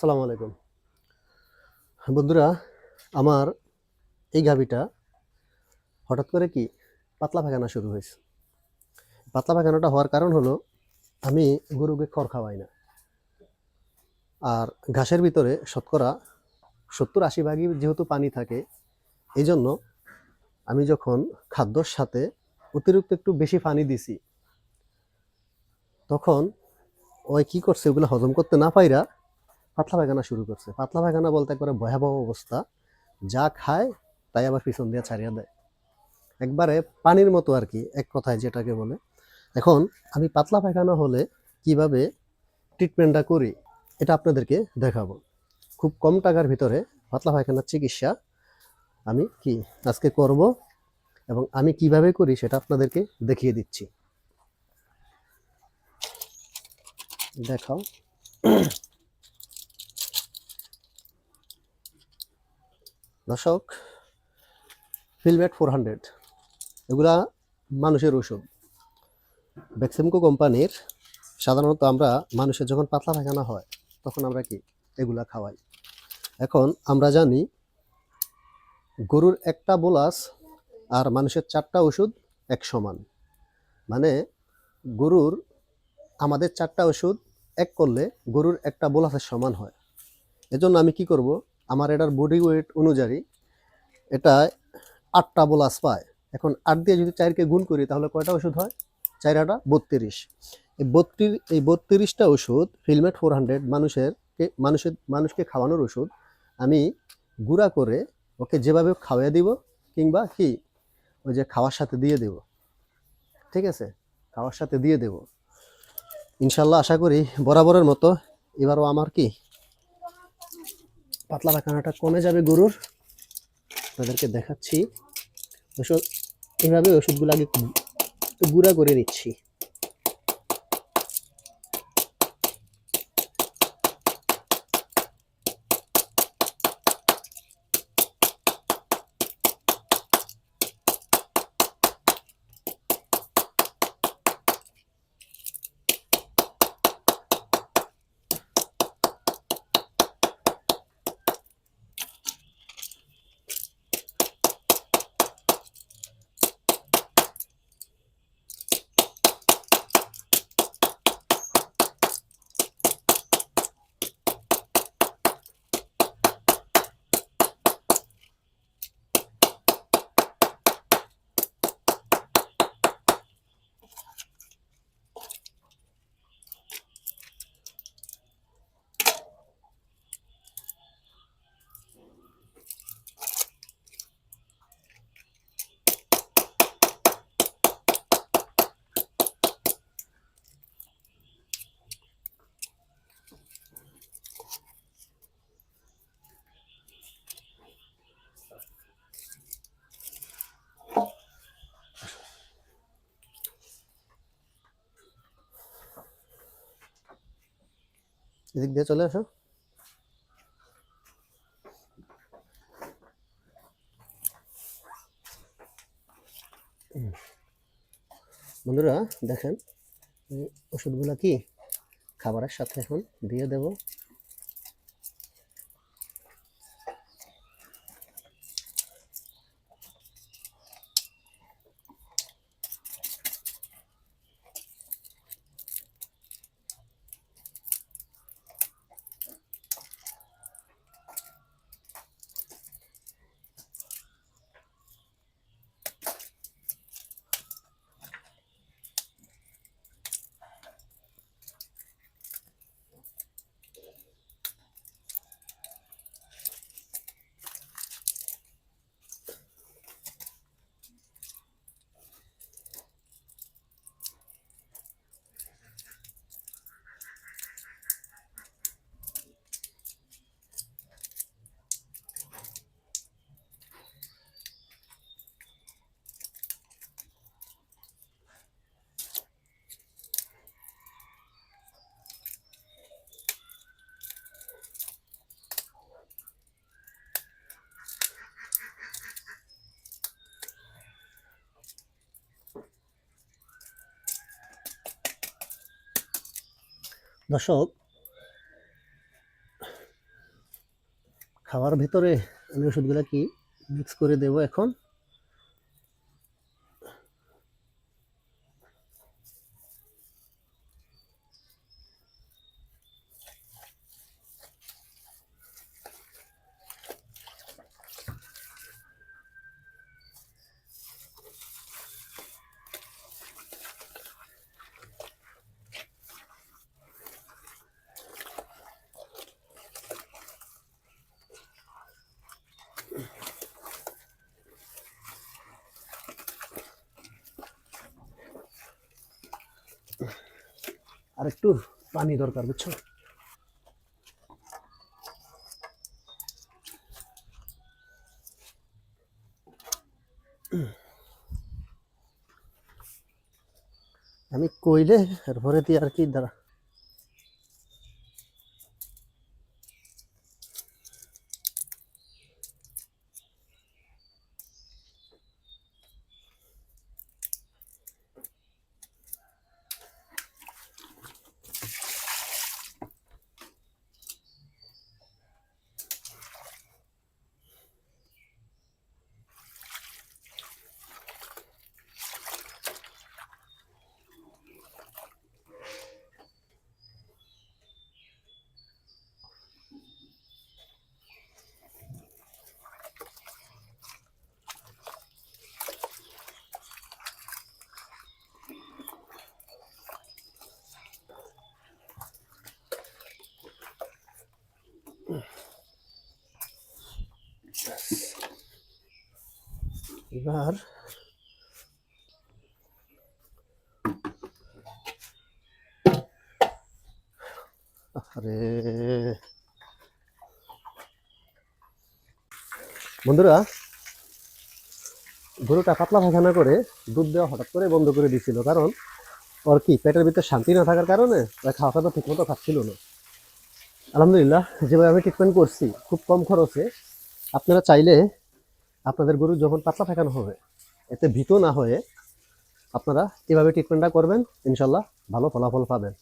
আসসালামু আলাইকুম। বন্ধুরা, আমার এই গাভিটা হঠাৎ করে কি পাতলা পায়খানা শুরু হয়েছে। পাতলা পায়খানাটা হওয়ার কারণ হলো, আমি গরুকে খড় খাওয়াই না। আর ঘাসের ভিতরে শতকরা সত্তর আশি ভাগই যেহেতু পানি থাকে এই জন্য আমি যখন খাদ্যর সাথে অতিরিক্ত একটু বেশি পানি দিছি, তখন ওই কি করছে, ওগুলো হজম করতে না পাইরা পাতলা পায়খানা শুরু করছে। পাতলা পায়খানা বলতে একবারে ভয়াবহ অবস্থা। যা খায়, তাই আবার পিছন দিয়ে ছাড়িয়ে দেয়। একবারে পানির মতো আর কি, এক কথায় যেটাকে বলে। এখন আমি পাতলা পায়খানা হলে কীভাবে ট্রিটমেন্টটা করি, এটা আপনাদেরকে দেখাবো। খুব কম টাকার ভিতরে পাতলা পায়খানার চিকিৎসা আমি কি আজকে করব এবং আমি কীভাবে করি সেটা আপনাদেরকে দেখিয়ে দিচ্ছি। দেখাও। দর্শক ফিলমেট ফোর হান্ড্রেড এগুলা মানুষের ওষুধ ভ্যাক্সিমকো কোম্পানির সাধারণত আমরা মানুষের যখন পাতলা পায়খানা হয়, তখন আমরা কি? এগুলা খাওয়াই। এখন আমরা জানি, গরুর একটা বোলাস আর মানুষের চারটা ওষুধ এক সমান মানে গরুর, আমাদের চারটা ওষুধ এক করলে গরুর একটা বোলাসের সমান হয়। এজন্য আমি কি করব? আমার এটার বডি ওয়েট অনুযায়ী এটা আটটা বোলাস পায়। এখন আট দিয়ে যদি চারকে গুণ করি, তাহলে কয়টা ওষুধ হয়? চার আটা বত্রিশ। এই বত্রিশ, এই বত্রিশটা ওষুধ ফিলমেট ফোর হান্ড্রেড মানুষের মানুষের, মানুষকে খাওয়ানোর ওষুধ, আমি গুঁড়া করে ওকে যেভাবে খাওয়াই দিব, কিংবা কি, ওই যে খাওয়ার সাথে দিয়ে দেব। ঠিক আছে? খাওয়ার সাথে দিয়ে দেব। ইনশাল্লাহ আশা করি বরাবরের মতো এবারও আমার কি, পাতলা পায়খানাটা কমে যাবে গরুর। তাদেরকে দেখাচ্ছি। ওষুধ এইভাবে ওষুধগুলো আগে গুঁড়া করে নিচ্ছি। এদিক দিয়ে চলে আসো। বন্ধুরা দেখেন ওষুধগুলো কি? খাবারের সাথে এখন দিয়ে দেব। দর্শক খাওয়ার ভিতরে আমি ওষুধগুলো কি মিক্স করে দেব এখন? আর একটু পানি দরকার বুঝছ? আমি কইলে এরপরে দিয়ে আর কি দাঁড়া। এবার আরে বন্ধুরা, গরুটা পাতলা পায়খানা করে দুধ দেওয়া হঠাৎ করে বন্ধ করে দিছিল, কারণ ওর কি পেটের ভিতরে শান্তি না থাকার কারণে খাওয়া খাওয়া ঠিক মতো খাচ্ছিল না। আলহামদুলিল্লাহ, যেভাবে আমি ট্রিটমেন্ট করছি, খুব কম খরচে, আপনারা চাইলে আপনাদের গরু যখন পাতলা ফেকানো হবে, এতে ভীত না হয়ে আপনারা এভাবে ট্রিটমেন্টটা করবেন ইনশাল্লাহ ভালো ফলাফল পাবেন।